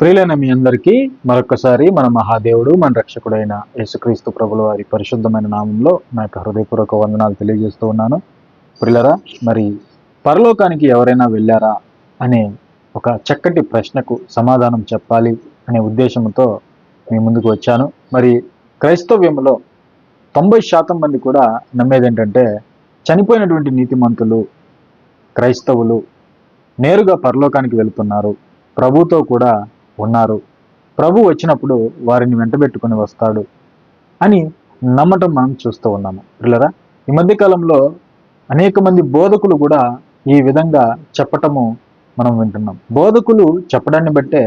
ప్రియులైన మీ అందరికీ మరొకసారి మన మహాదేవుడు మన రక్షకుడైన యేసుక్రీస్తు ప్రభుల వారి పరిశుద్ధమైన నామంలో నా యొక్క హృదయపూర్వక వందనాలు తెలియజేస్తూ ఉన్నాను. ప్రిలరా మరి పరలోకానికి ఎవరైనా వెళ్ళారా అనే ఒక చక్కటి ప్రశ్నకు సమాధానం చెప్పాలి అనే ఉద్దేశంతో మీ ముందుకు వచ్చాను. మరి క్రైస్తవ్యంలో తొంభై శాతం మంది కూడా నమ్మేది ఏంటంటే చనిపోయినటువంటి నీతిమంతులు క్రైస్తవులు నేరుగా పరలోకానికి వెళుతున్నారు. ప్రభుతో కూడా ఉన్నారు. ప్రభు వచ్చినప్పుడు వారిని వెంటబెట్టుకొని వస్తాడు అని నమ్మటం మనం చూస్తూ ఉన్నాము. పిల్లరా ఈ మధ్య కాలంలో అనేక మంది బోధకులు కూడా ఈ విధంగా చెప్పటము మనం వింటున్నాం. బోధకులు చెప్పడాన్ని బట్టే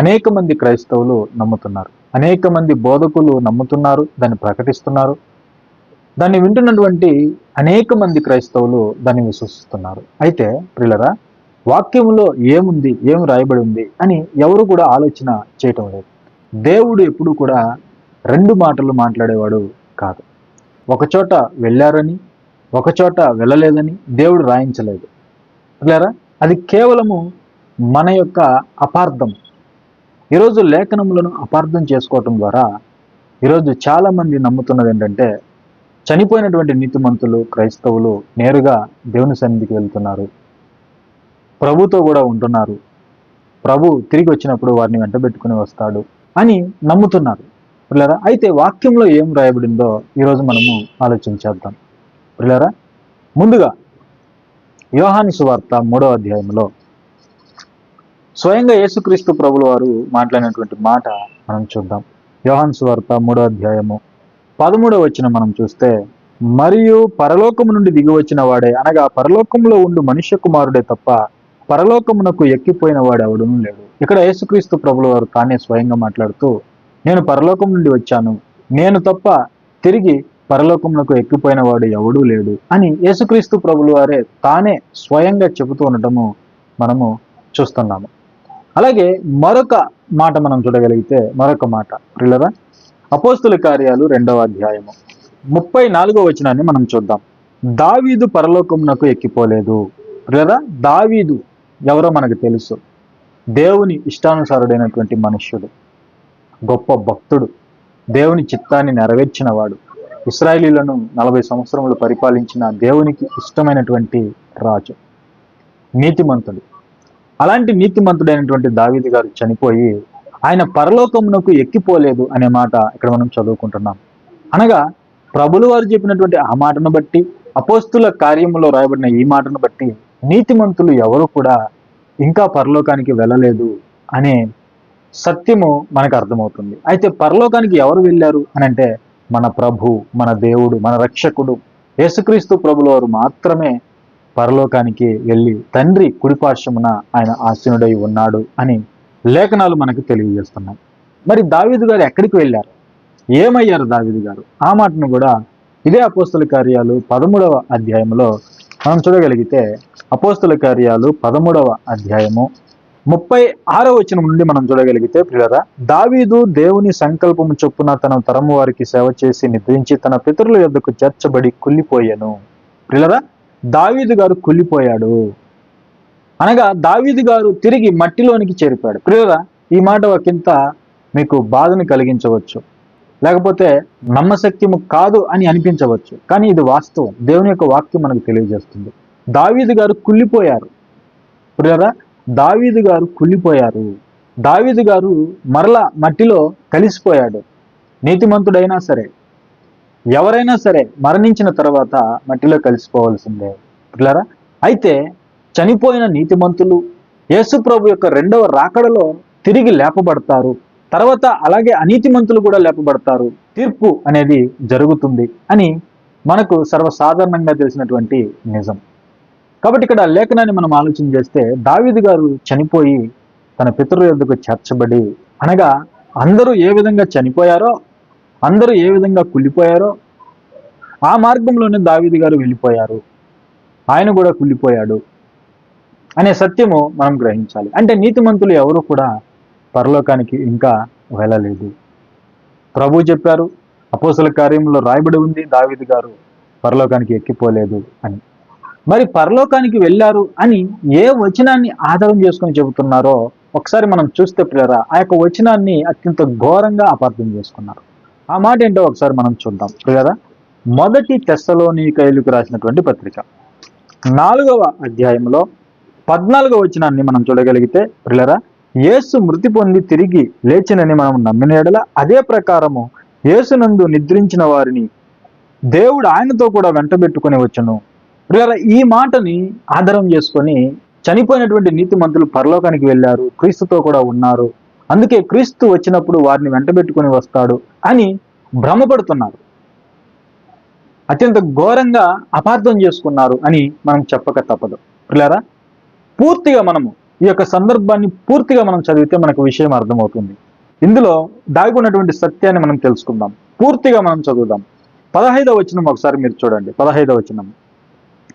అనేక మంది క్రైస్తవులు నమ్ముతున్నారు. అనేక మంది బోధకులు నమ్ముతున్నారు దాన్ని ప్రకటిస్తున్నారు. దాన్ని వింటున్నటువంటి అనేక మంది క్రైస్తవులు దాన్ని విశ్వసిస్తున్నారు. అయితే ప్రిలరా వాక్యంలో ఏముంది ఏం రాయబడి ఉంది అని ఎవరు కూడా ఆలోచన చేయటం లేదు. దేవుడు ఎప్పుడు కూడా రెండు మాటలు మాట్లాడేవాడు కాదు. ఒకచోట వెళ్ళారని ఒకచోట వెళ్ళలేదని దేవుడు రాయించలేదు. లేరా అది కేవలము మన యొక్క అపార్థం. ఈరోజు లేఖనములను అపార్థం చేసుకోవటం ద్వారా ఈరోజు చాలామంది నమ్ముతున్నది ఏంటంటే చనిపోయినటువంటి నీతిమంతులు క్రైస్తవులు నేరుగా దేవుని సన్నిధికి వెళ్తున్నారు. ప్రభుతో కూడా ఉంటున్నారు. ప్రభు తిరిగి వచ్చినప్పుడు వారిని వెంటబెట్టుకుని వస్తాడు అని నమ్ముతున్నారు. పిల్లరా అయితే వాక్యంలో ఏం రాయబడిందో ఈరోజు మనము ఆలోచించేద్దాం పిల్లరా ముందుగా యోహాని సువార్త మూడవ అధ్యాయంలో స్వయంగా యేసుక్రీస్తు ప్రభుల వారు మాట్లాడినటువంటి మాట మనం చూద్దాం. యోహాన్ సువార్త మూడో అధ్యాయము పదమూడవ వచ్చిన మనం చూస్తే మరియు పరలోకము నుండి దిగి వచ్చిన వాడే అనగా పరలోకంలో ఉండు మనుష్య కుమారుడే తప్ప పరలోకమునకు ఎక్కిపోయిన వాడు ఎవడును లేడు. ఇక్కడ యేసుక్రీస్తు ప్రభుల వారు తానే స్వయంగా మాట్లాడుతూ నేను పరలోకం నుండి వచ్చాను. నేను తప్ప తిరిగి పరలోకమునకు ఎక్కిపోయిన వాడు ఎవడూ లేడు అని యేసుక్రీస్తు ప్రభులు వారే తానే స్వయంగా చెబుతూ ఉండటము మనము చూస్తున్నాము. అలాగే మరొక మాట మనం చూడగలిగితే మరొక మాట. ప్రిల్లరా అపోస్తుల కార్యాలు రెండవ అధ్యాయము. ముప్పై నాలుగో వచనాన్ని మనం చూద్దాం. దావీదు పరలోకమునకు ఎక్కిపోలేదు. ప్రిల్లరా దావీదు ఎవరో మనకు తెలుసు. దేవుని ఇష్టానుసారుడైనటువంటి మనుష్యుడు గొప్ప భక్తుడు దేవుని చిత్తాన్ని నెరవేర్చినవాడు ఇస్రాయేలీలను నలభై సంవత్సరములు పరిపాలించిన దేవునికి ఇష్టమైనటువంటి రాజు నీతిమంతుడు. అలాంటి నీతిమంతుడైనటువంటి దావీది గారు చనిపోయి ఆయన పరలోకమునకు ఎక్కిపోలేదు అనే మాట ఇక్కడ మనం చదువుకుంటున్నాం. అనగా ప్రభులు వారు చెప్పినటువంటి ఆ మాటను బట్టి అపోస్తుల కార్యములో రాయబడిన ఈ మాటను బట్టి నీతిమంతులు ఎవరు కూడా ఇంకా పరలోకానికి వెళ్ళలేదు అనే సత్యము మనకు అర్థమవుతుంది. అయితే పరలోకానికి ఎవరు వెళ్ళారు అని అంటే మన ప్రభు మన దేవుడు మన రక్షకుడు యేసుక్రీస్తు ప్రభుల వారు మాత్రమే పరలోకానికి వెళ్ళి తండ్రి కుడిపార్శ్వమున ఆయన ఆసీనుడై ఉన్నాడు అని లేఖనాలు మనకు తెలియజేస్తున్నాయి. మరి దావీదు గారు ఎక్కడికి వెళ్ళారు? ఏమయ్యారు దావీదు గారు? ఆ మాటను కూడా ఇదే అపోస్తుల కార్యాలు పదమూడవ అధ్యాయంలో మనం చూడగలిగితే అపోస్తుల కార్యాలు పదమూడవ అధ్యాయము ముప్పై ఆరో వచనం నుండి మనం చూడగలిగితే ప్రియరా దావీదు దేవుని సంకల్పము చొప్పున తన తరము వారికి సేవ చేసి నిద్రించి తన పితరుల యొద్దకు చేర్చబడి కుళ్ళిపోయాను. ప్రియరా దావీదు గారు కుళ్ళిపోయాడు. అనగా దావీదు గారు తిరిగి మట్టిలోనికి చేరిపాడు ప్రియరా ఈ మాట ఒకంత మీకు బాధను కలిగించవచ్చు. లేకపోతే నమ్మశక్యము కాదు అని అనిపించవచ్చు. కానీ ఇది వాస్తవం. దేవుని యొక్క వాక్యం మనకు తెలియజేస్తుంది. దావీదు గారు కుళ్ళిపోయారు. ప్రియరా దావీదు గారు కుళ్ళిపోయారు. దావీదు గారు మరల మట్టిలో కలిసిపోయాడు. నీతిమంతుడైనా సరే ఎవరైనా సరే మరణించిన తర్వాత మట్టిలో కలిసిపోవలసిందే. పిల్లరా? అయితే చనిపోయిన నీతిమంతులు యేసు ప్రభు యొక్క రెండవ రాకడలో తిరిగి లేపబడతారు. తర్వాత అలాగే అనీతిమంతులు కూడా లేపబడతారు. తీర్పు అనేది జరుగుతుంది అని మనకు సర్వసాధారణంగా తెలిసినటువంటి నిజం. కాబట్టి ఇక్కడ లేఖనాన్ని మనం ఆలోచన చేస్తే దావిది గారు చనిపోయి తన పితృ యొద్దకు చేర్చబడి అనగా అందరూ ఏ విధంగా చనిపోయారో అందరూ ఏ విధంగా కుళ్ళిపోయారో ఆ మార్గంలోనే దావిది గారు వెళ్ళిపోయారు. ఆయన కూడా కుళ్ళిపోయాడు అనే సత్యము మనం గ్రహించాలి. అంటే నీతిమంతులు ఎవరు కూడా పరలోకానికి ఇంకా వెళ్ళలేదు. ప్రభు చెప్పారు అపోసల కార్యంలో రాయబడి ఉంది దావిది గారు పరలోకానికి ఎక్కిపోలేదు అని. మరి పరలోకానికి వెళ్ళారు అని ఏ వచనాన్ని ఆధారం చేసుకొని చెబుతున్నారో ఒకసారి మనం చూస్తే ప్రియరా ఆ యొక్క వచనాన్ని అత్యంత ఘోరంగా అపార్థం చేసుకున్నారు. ఆ మాట ఏంటో ఒకసారి మనం చూద్దాం. ప్రియరా మొదటి తెస్సలోనికైలుకు రాసినటువంటి పత్రిక. నాలుగవ అధ్యాయంలో పద్నాలుగవ వచనాన్ని మనం చూడగలిగితే ప్రిలరా యేసు మృతి పొంది తిరిగి లేచినని మనం నమ్మిన ఎడల అదే ప్రకారము యేసునందు నిద్రించిన వారిని దేవుడు ఆయనతో కూడా వెంటబెట్టుకొని వచ్చును. ఈ మాటని ఆధారం చేసుకొని చనిపోయినటువంటి నీతిమంతులు పరలోకానికి వెళ్ళారు క్రీస్తుతో కూడా ఉన్నారు. అందుకే క్రీస్తు వచ్చినప్పుడు వారిని వెంటబెట్టుకొని వస్తాడు అని భ్రమపడుతున్నారు. అత్యంత ఘోరంగా అపార్థం చేసుకున్నారు అని మనం చెప్పక తప్పదు. పిల్లరా పూర్తిగా మనము ఈ యొక్క సందర్భాన్ని పూర్తిగా మనం చదివితే మనకు విషయం అర్థమవుతుంది. ఇందులో దాగున్నటువంటి సత్యాన్ని మనం తెలుసుకుందాం. పూర్తిగా మనం చదువుదాం. పదహైదవ వచనం ఒకసారి మీరు చూడండి. పదహైదవ వచనం.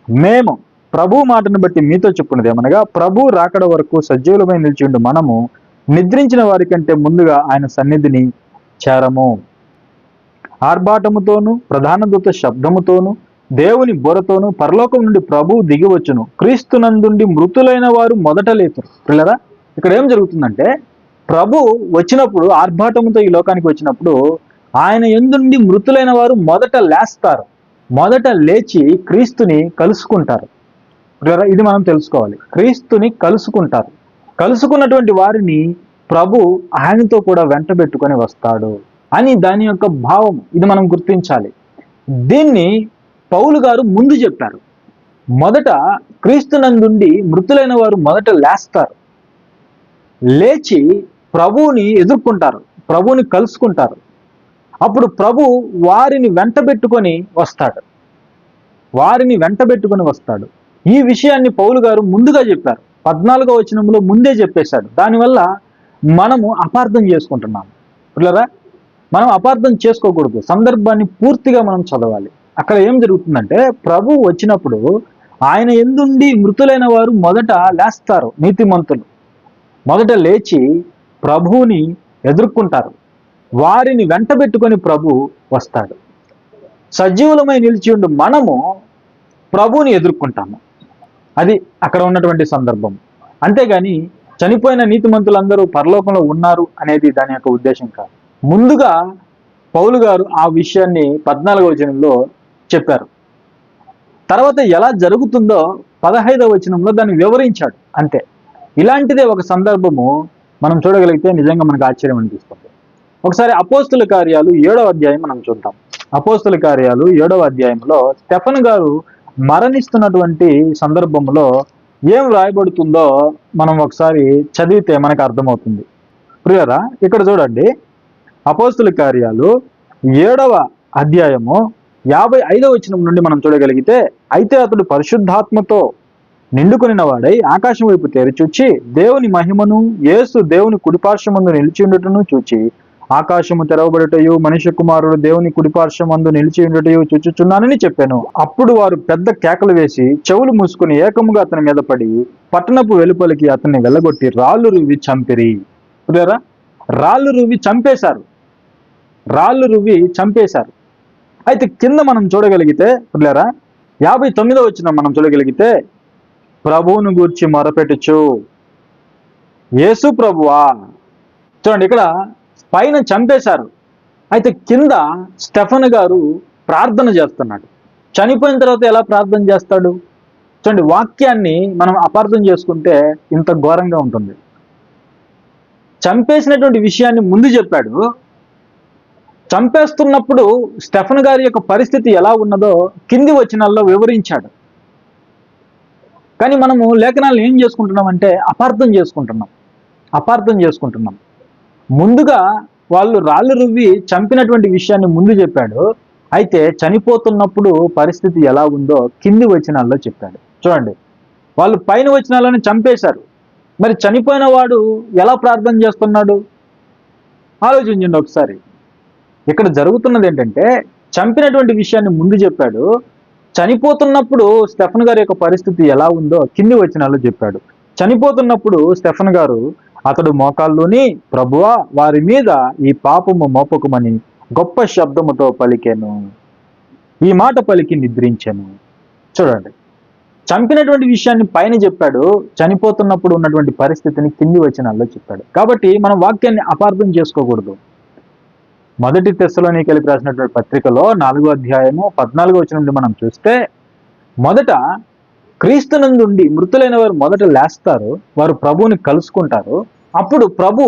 మేము ప్రభు మాటను బట్టి మీతో చెప్పుకున్నది ఏమనగా ప్రభు రాకడ వరకు సజీవులమై నిలిచిండు మనము నిద్రించిన వారి కంటే ముందుగా ఆయన సన్నిధిని చేరము. ఆర్భాటముతోను ప్రధాన దూత శబ్దముతోను దేవుని బొరతోను పరలోకం నుండి ప్రభువు దిగివచ్చును క్రీస్తునందుండి మృతులైన వారు మొదట లేతురు. పిల్లరా ఇక్కడ ఏం జరుగుతుందంటే ప్రభు వచ్చినప్పుడు ఆర్భాటముతో ఈ లోకానికి వచ్చినప్పుడు ఆయన ఎందుండి మృతులైన వారు మొదట లేస్తారు? మొదట లేచి క్రీస్తుని కలుసుకుంటారు. పిల్లరా ఇది మనం తెలుసుకోవాలి. క్రీస్తుని కలుసుకుంటారు. కలుసుకున్నటువంటి వారిని ప్రభు ఆయనతో కూడా వెంటబెట్టుకొని వస్తాడు అని దాని యొక్క భావం ఇది మనం గుర్తించాలి. దీన్ని పౌలు గారు ముందు చెప్పారు. మొదట క్రీస్తునందుండి మృతులైన వారు మొదట లేస్తారు. లేచి ప్రభువుని ఎదుర్కొంటారు ప్రభువుని కలుసుకుంటారు. అప్పుడు ప్రభు వారిని వెంటబెట్టుకొని వస్తాడు. వారిని వెంటబెట్టుకొని వస్తాడు. ఈ విషయాన్ని పౌలు గారు ముందుగా చెప్పారు. పద్నాలుగో వచనంలో ముందే చెప్పేశాడు. దానివల్ల మనము అపార్థం చేసుకుంటున్నాము పిల్లరా మనం అపార్థం చేసుకోకూడదు. సందర్భాన్ని పూర్తిగా మనం చదవాలి. అక్కడ ఏం జరుగుతుందంటే ప్రభు వచ్చినప్పుడు ఆయన ఎందుండి మృతులైన వారు మొదట లేస్తారు నీతిమంతులు. మొదట లేచి ప్రభువుని ఎదుర్కొంటారు. వారిని వెంటబెట్టుకొని ప్రభు వస్తాడు. సజీవులమై నిలిచి ఉండి మనము ప్రభువుని ఎదుర్కొంటాము. అది అక్కడ ఉన్నటువంటి సందర్భం. అంతేగాని చనిపోయిన నీతిమంతులందరూ పరలోకంలో ఉన్నారు అనేది దాని యొక్క ఉద్దేశం కాదు. ముందుగా పౌలు గారు ఆ విషయాన్ని పద్నాలుగవ జనంలో చెప్పారు. తర్వాత ఎలా జరుగుతుందో పదహైదవ వచనంలో దాన్ని వివరించాడు. అంతే. ఇలాంటిదే ఒక సందర్భము మనం చూడగలిగితే నిజంగా మనకు ఆశ్చర్యం అనిపిస్తుంది. ఒకసారి అపోస్తుల కార్యాలు ఏడవ అధ్యాయం మనం చూద్దాం. అపోస్తుల కార్యాలు ఏడవ అధ్యాయంలో స్టెఫన్ గారు మరణిస్తున్నటువంటి సందర్భంలో ఏం వ్రాయబడుతుందో మనం ఒకసారి చదివితే మనకు అర్థమవుతుంది. ప్రియరా ఇక్కడ చూడండి. అపోస్తుల కార్యాలు ఏడవ అధ్యాయము యాభై ఐదవ వచనం నుండి మనం చూడగలిగితే అయితే అతడు పరిశుద్ధాత్మతో నిండుకొనిన వాడై ఆకాశం వైపు తెరిచూచి దేవుని మహిమను యేసు దేవుని కుడిపార్శ్వమందు నిలిచి ఉండటను చూచి ఆకాశము తెరవబడుటయు మనిషి కుమారుడు దేవుని కుడిపార్శ్వమందు నిలిచి ఉండటయు చూచుచున్నానని చెప్పాను. అప్పుడు వారు పెద్ద కేకలు వేసి చెవులు మూసుకుని ఏకముగా అతని మీద పడి పట్టణపు వెలుపలికి అతన్ని వెళ్ళగొట్టి రాళ్ళు రువి చంపిరి. రాళ్ళు రువి చంపేశారు. రాళ్ళు రువి చంపేశారు. అయితే కింద మనం చూడగలిగితే పిల్లరా యాభై తొమ్మిదో వచ్చిన మనం చూడగలిగితే ప్రభువును గూర్చి మొరపెట్టుచు. యేసు ప్రభువా. చూడండి ఇక్కడ పైన చంపేశారు. అయితే కింద స్టెఫన్ గారు ప్రార్థన చేస్తున్నాడు. చనిపోయిన తర్వాత ఎలా ప్రార్థన చేస్తాడు? చూడండి వాక్యాన్ని మనం అపార్థం చేసుకుంటే ఇంత ఘోరంగా ఉంటుంది. చంపేసినటువంటి విషయాన్ని ముందు చెప్పాడు. చంపేస్తున్నప్పుడు స్టెఫన్ గారి యొక్క పరిస్థితి ఎలా ఉన్నదో కింది వచనాల్లో వివరించాడు. కానీ మనము లేఖనాలను ఏం చేసుకుంటున్నామంటే అపార్థం చేసుకుంటున్నాం. అపార్థం చేసుకుంటున్నాం. ముందుగా వాళ్ళు రాళ్ళు రువ్వి చంపినటువంటి విషయాన్ని ముందు చెప్పాడు. అయితే చనిపోతున్నప్పుడు పరిస్థితి ఎలా ఉందో కింది వచనాల్లో చెప్పాడు. చూడండి. వాళ్ళు పైన వచనాలను చంపేశారు. మరి చనిపోయిన వాడు ఎలా ప్రార్థన చేస్తున్నాడు? ఆలోచించండి ఒకసారి. ఇక్కడ జరుగుతున్నది ఏంటంటే చంపినటువంటి విషయాన్ని ముందు చెప్పాడు. చనిపోతున్నప్పుడు స్టెఫన్ గారి యొక్క పరిస్థితి ఎలా ఉందో కింది వచనాల్లో చెప్పాడు. చనిపోతున్నప్పుడు స్టెఫన్ గారు అతడు మోకాల్లోని ప్రభువా వారి మీద ఈ పాపము మోపకమని గొప్ప శబ్దముతో పలికాను. ఈ మాట పలికి నిద్రించాను. చూడండి. చంపినటువంటి విషయాన్ని పైన చెప్పాడు. చనిపోతున్నప్పుడు ఉన్నటువంటి పరిస్థితిని కింది వచనాల్లో చెప్పాడు. కాబట్టి మనం వాక్యాన్ని అపార్థం చేసుకోకూడదు. మొదటి తెస్సలోని కలిపి రాసినటువంటి పత్రికలో నాలుగో అధ్యాయము పద్నాలుగో వచ్చిన నుండి మనం చూస్తే మొదట క్రీస్తునందుండి మృతులైన వారు మొదట లేస్తారు వారు ప్రభువుని కలుసుకుంటారు. అప్పుడు ప్రభు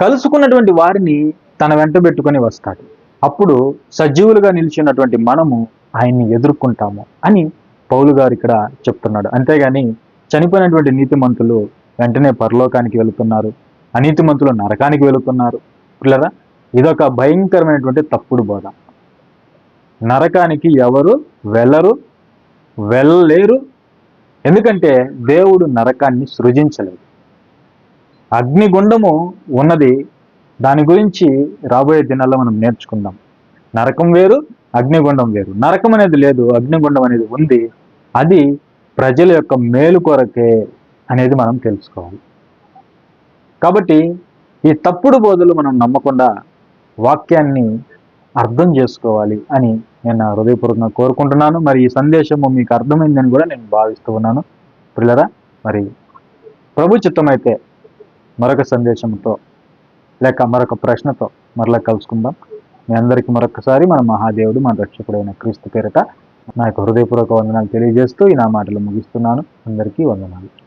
కలుసుకున్నటువంటి వారిని తన వెంట పెట్టుకొని వస్తాడు. అప్పుడు సజీవులుగా నిలిచినటువంటి మనము ఆయన్ని ఎదుర్కొంటాము అని పౌలు గారు ఇక్కడ చెప్తున్నాడు. అంతేగాని చనిపోయినటువంటి నీతిమంతులు వెంటనే పరలోకానికి వెళుతున్నారు అనీతిమంతులు నరకానికి వెళుతున్నారు. పిల్లరా ఇదొక భయంకరమైనటువంటి తప్పుడు బోధ. నరకానికి ఎవరు వెళ్ళరు వెళ్ళలేరు. ఎందుకంటే దేవుడు నరకాన్ని సృజించలేదు. అగ్నిగుండము ఉన్నది. దాని గురించి రాబోయే దినాల్లో మనం నేర్చుకుందాం. నరకం వేరు అగ్నిగుండం వేరు. నరకం అనేది లేదు అగ్నిగుండం అనేది ఉంది. అది ప్రజల యొక్క మేలు కొరకే అనేది మనం తెలుసుకోవాలి. కాబట్టి ఈ తప్పుడు బోధలు మనం నమ్మకుండా వాక్యాన్ని అర్థం చేసుకోవాలి అని నేను నా హృదయపూర్వకంగా కోరుకుంటున్నాను. మరి ఈ సందేశము మీకు అర్థమైందని కూడా నేను భావిస్తూ ఉన్నాను. పిల్లరా మరి ప్రభు చిత్తమైతే మరొక సందేశంతో లేక మరొక ప్రశ్నతో మరలా కలుసుకుందాం. మీ అందరికీ మరొకసారి మన మహాదేవుడు మన రక్షకుడైన క్రీస్తు పేరిట నా యొక్క హృదయపూర్వక వందనాలు తెలియజేస్తూ ఈ నా మాటలు ముగిస్తున్నాను. అందరికీ వందనాలు.